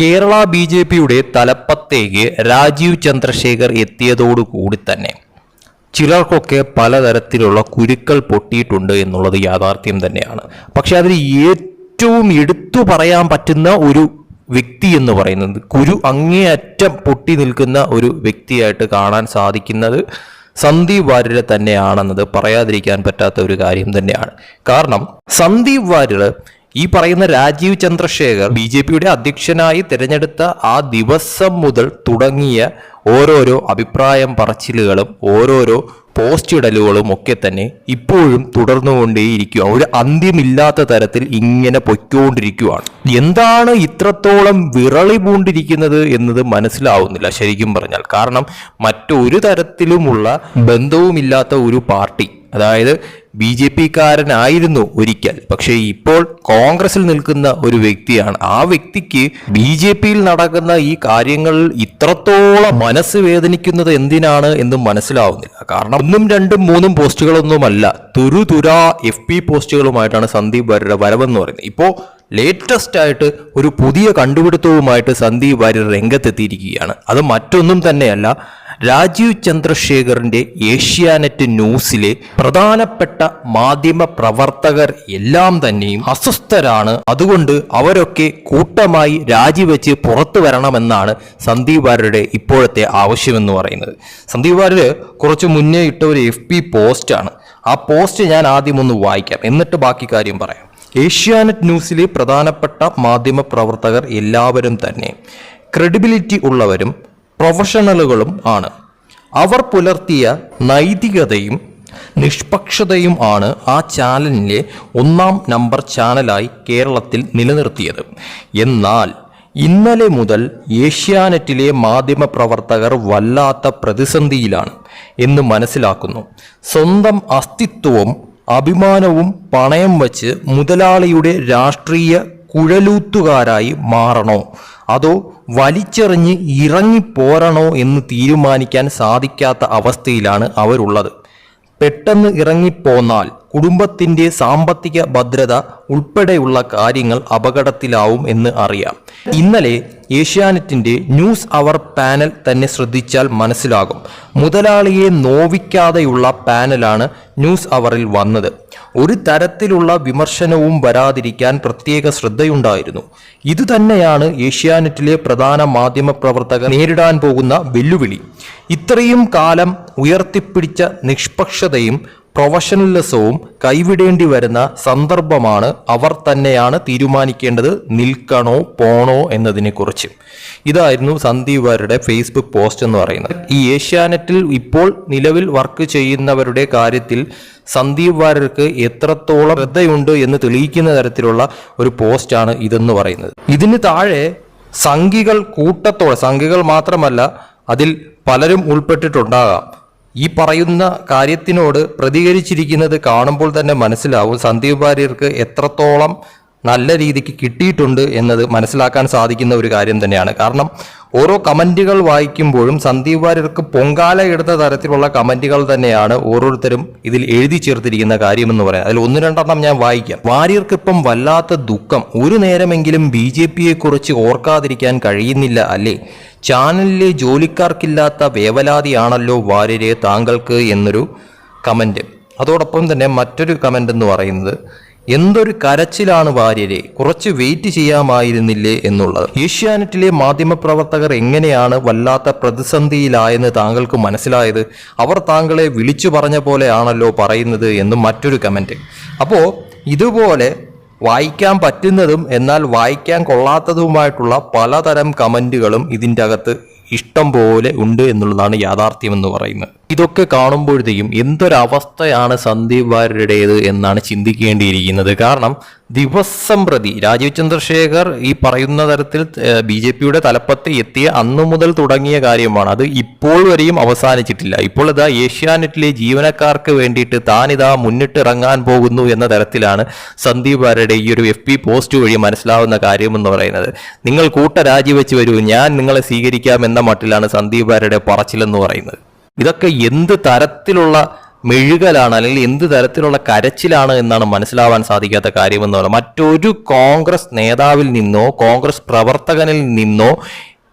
Kerala B J പിയുടെ തലപ്പത്തേക്ക് രാജീവ് ചന്ദ്രശേഖർ എത്തിയതോടുകൂടി തന്നെ. ചിലർക്കൊക്കെ പലതരത്തിലുള്ള കുരുക്കൾ പൊട്ടിയിട്ടുണ്ട് എന്നുള്ളത് യാഥാർത്ഥ്യം തന്നെയാണ്. പക്ഷെ അതിൽ ഏറ്റവും എടുത്തു പറയാൻ പറ്റുന്ന ഒരു വ്യക്തി എന്ന് പറയുന്നത് കുരു അങ്ങേയറ്റം പൊട്ടി നിൽക്കുന്ന ഒരു വ്യക്തിയായിട്ട് കാണാൻ സാധിക്കുന്നത് സന്ദീപ് വാര്യരെ തന്നെയാണെന്നത് പറയാതിരിക്കാൻ പറ്റാത്ത ഒരു കാര്യം തന്നെയാണ്. കാരണം സന്ദീപ് വാര്യർ ഈ പറയുന്ന രാജീവ് ചന്ദ്രശേഖർ ബി ജെ പിയുടെ അധ്യക്ഷനായി തിരഞ്ഞെടുത്ത ആ ദിവസം മുതൽ തുടങ്ങിയ ഓരോരോ അഭിപ്രായം പറച്ചിലുകളും ഓരോരോ പോസ്റ്റ് ഇടലുകളും ഒക്കെ തന്നെ ഇപ്പോഴും തുടർന്നുകൊണ്ടേയിരിക്കുക. ഒരു അന്ത്യമില്ലാത്ത തരത്തിൽ ഇങ്ങനെ പൊയ്ക്കൊണ്ടിരിക്കുകയാണ് എന്താണ് ഇത്രത്തോളം വിറളി പൂണ്ടിരിക്കുന്നത് എന്നത് മനസ്സിലാവുന്നില്ല ശരിക്കും പറഞ്ഞാൽ. കാരണം മറ്റൊരു തരത്തിലുമുള്ള ബന്ധവുമില്ലാത്ത ഒരു പാർട്ടി അതായത് ബി ജെ പിക്കാരനായിരുന്നു ഒരിക്കൽ. പക്ഷേ ഇപ്പോൾ കോൺഗ്രസിൽ നിൽക്കുന്ന ഒരു വ്യക്തിയാണ്. ആ വ്യക്തിക്ക് ബി ജെ പിയിൽ നടക്കുന്ന ഈ കാര്യങ്ങൾ ഇത്രത്തോളം മനസ്സ് വേദനിക്കുന്നത് എന്തിനാണ് എന്നും മനസ്സിലാവുന്നില്ല. കാരണം ഒന്നും രണ്ടും മൂന്നും പോസ്റ്റുകളൊന്നുമല്ല തുരുതുരാ എഫ് പി പോസ്റ്റുകളുമായിട്ടാണ് സന്ദീപ് വരവെന്ന് പറയുന്നത്. ഇപ്പോൾ ലേറ്റസ്റ്റ് ആയിട്ട് ഒരു പുതിയ കണ്ടുപിടുത്തവുമായിട്ട് സന്ദീപ് വാര്യർ രംഗത്തെത്തിയിരിക്കുകയാണ്. അത് മറ്റൊന്നും തന്നെയല്ല രാജീവ് ചന്ദ്രശേഖറിന്റെ ഏഷ്യാനെറ്റ് ന്യൂസിലെ പ്രധാനപ്പെട്ട മാധ്യമ പ്രവർത്തകർ എല്ലാം തന്നെയും അസ്വസ്ഥരാണ്. അതുകൊണ്ട് അവരൊക്കെ കൂട്ടമായി രാജിവെച്ച് പുറത്തു വരണമെന്നാണ് സന്ദീപ് വാര്യരുടെ ഇപ്പോഴത്തെ ആവശ്യമെന്ന് പറയുന്നത്. സന്ദീപ് വാര്യർ കുറച്ച് മുന്നേ ഇട്ട ഒരു എഫ് പി പോസ്റ്റാണ് ആ പോസ്റ്റ് ഞാൻ ആദ്യം ഒന്ന് വായിക്കാം. എന്നിട്ട് ബാക്കി കാര്യം പറയാം. ഏഷ്യാനെറ്റ് ന്യൂസിലെ പ്രധാനപ്പെട്ട മാധ്യമ പ്രവർത്തകർ എല്ലാവരും തന്നെ ക്രെഡിബിലിറ്റി ഉള്ളവരും പ്രൊഫഷണലുകളും ആണ്. അവർ പുലർത്തിയ നൈതികതയും നിഷ്പക്ഷതയും ആണ് ആ ചാനലിനെ ഒന്നാം നമ്പർ ചാനലായി കേരളത്തിൽ നിലനിർത്തിയത്. എന്നാൽ ഇന്നലെ മുതൽ ഏഷ്യാനെറ്റിലെ മാധ്യമ പ്രവർത്തകർ വല്ലാത്ത പ്രതിസന്ധിയിലാണ് എന്ന് മനസ്സിലാക്കുന്നു. സ്വന്തം അസ്തിത്വവും അഭിമാനവും പണയം വച്ച് മുതലാളിയുടെ രാഷ്ട്രീയ കുഴലൂത്തുകാരായി മാറണോ? അതോ വലിച്ചെറിഞ്ഞ് ഇറങ്ങിപ്പോരണോ എന്ന് തീരുമാനിക്കാൻ സാധിക്കാത്ത അവസ്ഥയിലാണ് അവരുള്ളത്. പെട്ടെന്ന് ഇറങ്ങിപ്പോന്നാൽ കുടുംബത്തിന്റെ സാമ്പത്തിക ഭദ്രത ഉൾപ്പെടെയുള്ള കാര്യങ്ങൾ അപകടത്തിലാവും എന്ന് അറിയാം. ഇന്നലെ ഏഷ്യാനെറ്റിന്റെ ന്യൂസ് അവർ പാനൽ തന്നെ ശ്രദ്ധിച്ചാൽ മനസ്സിലാകും. മുതലാളിയെ നോവിക്കാതെയുള്ള പാനലാണ് ന്യൂസ് അവറിൽ വന്നത്. ഒരു തരത്തിലുള്ള വിമർശനവും വരാതിരിക്കാൻ പ്രത്യേക ശ്രദ്ധയുണ്ടായിരുന്നു. ഇത് തന്നെയാണ് ഏഷ്യാനെറ്റിലെ പ്രധാന മാധ്യമ പ്രവർത്തകർ നേരിടാൻ പോകുന്ന വെല്ലുവിളി. ഇത്രയും കാലം ഉയർത്തിപ്പിടിച്ച നിഷ്പക്ഷതയും പ്രൊഫഷണലിസവും കൈവിടേണ്ടി വരുന്ന സന്ദർഭമാണ് അവർ തന്നെയാണ് തീരുമാനിക്കേണ്ടത് നിൽക്കണോ പോണോ എന്നതിനെക്കുറിച്ച്. ഇതായിരുന്നു സന്ദീപ് വാര്യരുടെ ഫേസ്ബുക്ക് പോസ്റ്റ് എന്ന് പറയുന്നത്. ഈ ഏഷ്യാനെറ്റിൽ ഇപ്പോൾ നിലവിൽ വർക്ക് ചെയ്യുന്നവരുടെ കാര്യത്തിൽ സന്ദീപ് വാര്യർക്ക് എത്രത്തോളം ശ്രദ്ധയുണ്ട് എന്ന് തെളിയിക്കുന്ന തരത്തിലുള്ള ഒരു പോസ്റ്റാണ് ഇതെന്ന് പറയുന്നത്. ഇതിന് താഴെ സംഘികൾ കൂട്ടത്തോടെ സംഘികൾ മാത്രമല്ല അതിൽ പലരും ഉൾപ്പെട്ടിട്ടുണ്ടാകാം. ഈ പറയുന്ന കാര്യത്തിനോട് പ്രതികരിച്ചിരിക്കുന്നത് കാണുമ്പോൾ തന്നെ മനസ്സിലാവും സന്ദീപ് വാര്യർക്ക് എത്രത്തോളം നല്ല രീതിക്ക് കിട്ടിയിട്ടുണ്ട് എന്നത് മനസ്സിലാക്കാൻ സാധിക്കുന്ന ഒരു കാര്യം തന്നെയാണ്. കാരണം ഓരോ കമന്റുകൾ വായിക്കുമ്പോഴും സന്ദീപ് വാര്യർക്ക് പൊങ്കാല എടുത്ത തരത്തിലുള്ള കമന്റുകൾ തന്നെയാണ് ഓരോരുത്തരും ഇതിൽ എഴുതി ചേർത്തിരിക്കുന്ന കാര്യമെന്ന് പറയാം. അതിൽ ഒന്ന് രണ്ടെണ്ണം ഞാൻ വായിക്കാം. വാര്യർക്ക് ഇപ്പം വല്ലാത്ത ദുഃഖം. ഒരു നേരമെങ്കിലും ബി ജെ പിയെ കുറിച്ച് ഓർക്കാതിരിക്കാൻ കഴിയുന്നില്ല അല്ലേ? ചാനലിലെ ജോലിക്കാർക്കില്ലാത്ത വേവലാതിയാണല്ലോ വാര്യരെ താങ്കൾക്ക് എന്നൊരു കമന്റ്. അതോടൊപ്പം തന്നെ മറ്റൊരു കമന്റ് എന്ന് പറയുന്നത് എന്തൊരു കരച്ചിലാണ് വാര്യരെ കുറച്ച് വെയിറ്റ് ചെയ്യാമായിരുന്നില്ലേ എന്നുള്ളത്. ഏഷ്യാനെറ്റിലെ മാധ്യമപ്രവർത്തകർ എങ്ങനെയാണ് വല്ലാത്ത പ്രതിസന്ധിയിലായെന്ന് താങ്കൾക്ക് മനസ്സിലായത്? അവർ താങ്കളെ വിളിച്ചു പറഞ്ഞ പോലെയാണല്ലോ പറയുന്നത് എന്നും മറ്റൊരു കമന്റ് അപ്പോൾ ഇതുപോലെ വായിക്കാൻ പറ്റുന്നതും എന്നാൽ വായിക്കാൻ കൊള്ളാത്തതുമായിട്ടുള്ള പലതരം കമന്റുകളും ഇതിന്റെ അകത്ത് ഇഷ്ടം പോലെ ഉണ്ട് എന്നുള്ളതാണ് യാഥാർത്ഥ്യം എന്ന് പറയുന്നത്. ഇതൊക്കെ കാണുമ്പോഴത്തേക്കും എന്തൊരവസ്ഥയാണ് സന്ദീപ് വാര്യരുടേത് എന്നാണ് ചിന്തിക്കേണ്ടിയിരിക്കുന്നത്. കാരണം ദിവസം പ്രതി. രാജീവ് ചന്ദ്രശേഖർ ഈ പറയുന്ന തരത്തിൽ ബി ജെ പിയുടെ തലപ്പത്ത് എത്തിയ അന്നു മുതൽ തുടങ്ങിയ കാര്യമാണ്. അത് ഇപ്പോൾ വരെയും അവസാനിച്ചിട്ടില്ല. ഇപ്പോൾ ഇതാ ഏഷ്യാനെറ്റിലെ ജീവനക്കാർക്ക് വേണ്ടിയിട്ട് താനിതാ മുന്നിട്ടിറങ്ങാൻ പോകുന്നു എന്ന തരത്തിലാണ് സന്ദീപ് ആരുടെ ഈ ഒരു എഫ് പി പോസ്റ്റ് വഴി മനസ്സിലാവുന്ന കാര്യം എന്ന് പറയുന്നത്. നിങ്ങൾ കൂട്ട രാജിവെച്ച് വരൂ. ഞാൻ നിങ്ങളെ സ്വീകരിക്കാം എന്ന മട്ടിലാണ് സന്ദീപ് ആരുടെ പറച്ചിലെന്ന് പറയുന്നത്. ഇതൊക്കെ എന്ത് തരത്തിലുള്ള മെഴുകലാണ് അല്ലെങ്കിൽ എന്ത് തരത്തിലുള്ള കരച്ചിലാണ് എന്നാണ് മനസ്സിലാവാൻ സാധിക്കാത്ത കാര്യമെന്ന് പറയുന്നത് മറ്റൊരു കോൺഗ്രസ് നേതാവിൽ നിന്നോ കോൺഗ്രസ് പ്രവർത്തകനിൽ നിന്നോ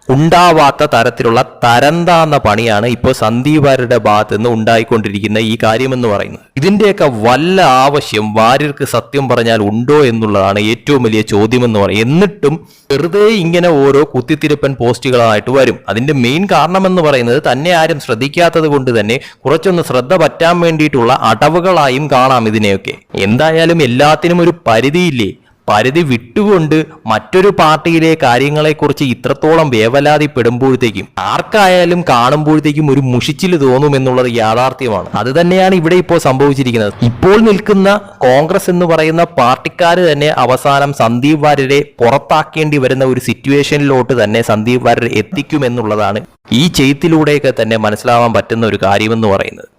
ഉണ്ടാവാത്ത തരത്തിലുള്ള തരംതാന്ന പണിയാണ് ഇപ്പോൾ സന്ദീപ് വാര്യരുടെ ഭാഗത്ത് നിന്ന് ഉണ്ടായിക്കൊണ്ടിരിക്കുന്ന ഈ കാര്യമെന്ന് പറയുന്നത്. ഇതിന്റെയൊക്കെ വല്ല ആവശ്യം വാര്യർക്ക് സത്യം പറഞ്ഞാൽ ഉണ്ടോ എന്നുള്ളതാണ് ഏറ്റവും വലിയ ചോദ്യമെന്ന് പറയും. എന്നിട്ടും വെറുതെ ഇങ്ങനെ ഓരോ കുത്തിത്തിരുപ്പൻ പോസ്റ്റുകളായിട്ട് വരും. അതിന്റെ മെയിൻ കാരണം എന്ന് പറയുന്നത് തന്നെ ആരും ശ്രദ്ധിക്കാത്തത് കൊണ്ട് തന്നെ കുറച്ചൊന്ന് ശ്രദ്ധ പറ്റാൻ വേണ്ടിയിട്ടുള്ള അടവുകളായും കാണാം ഇതിനെയൊക്കെ. എന്തായാലും എല്ലാത്തിനും ഒരു പരിധിയില്ലേ? പരിധി വിട്ടുകൊണ്ട് മറ്റൊരു പാർട്ടിയിലെ കാര്യങ്ങളെക്കുറിച്ച് ഇത്രത്തോളം വേവലാതിപ്പെടുമ്പോഴത്തേക്കും ആർക്കായാലും കാണുമ്പോഴത്തേക്കും ഒരു മുഷിച്ചിൽ തോന്നുമെന്നുള്ളത് യാഥാർത്ഥ്യമാണ്. അത് തന്നെയാണ് ഇവിടെ ഇപ്പോൾ സംഭവിച്ചിരിക്കുന്നത്. ഇപ്പോൾ നിൽക്കുന്ന കോൺഗ്രസ് എന്ന് പറയുന്ന പാർട്ടിക്കാർ തന്നെ അവസാനം സന്ദീപ് വാര്യരെ പുറത്താക്കേണ്ടി വരുന്ന ഒരു സിറ്റുവേഷനിലോട്ട് തന്നെ സന്ദീപ് വാര്യർ എത്തിക്കുമെന്നുള്ളതാണ് ഈ ചെയ്ത്തിലൂടെയൊക്കെ തന്നെ മനസ്സിലാവാൻ പറ്റുന്ന ഒരു കാര്യമെന്ന് പറയുന്നത്.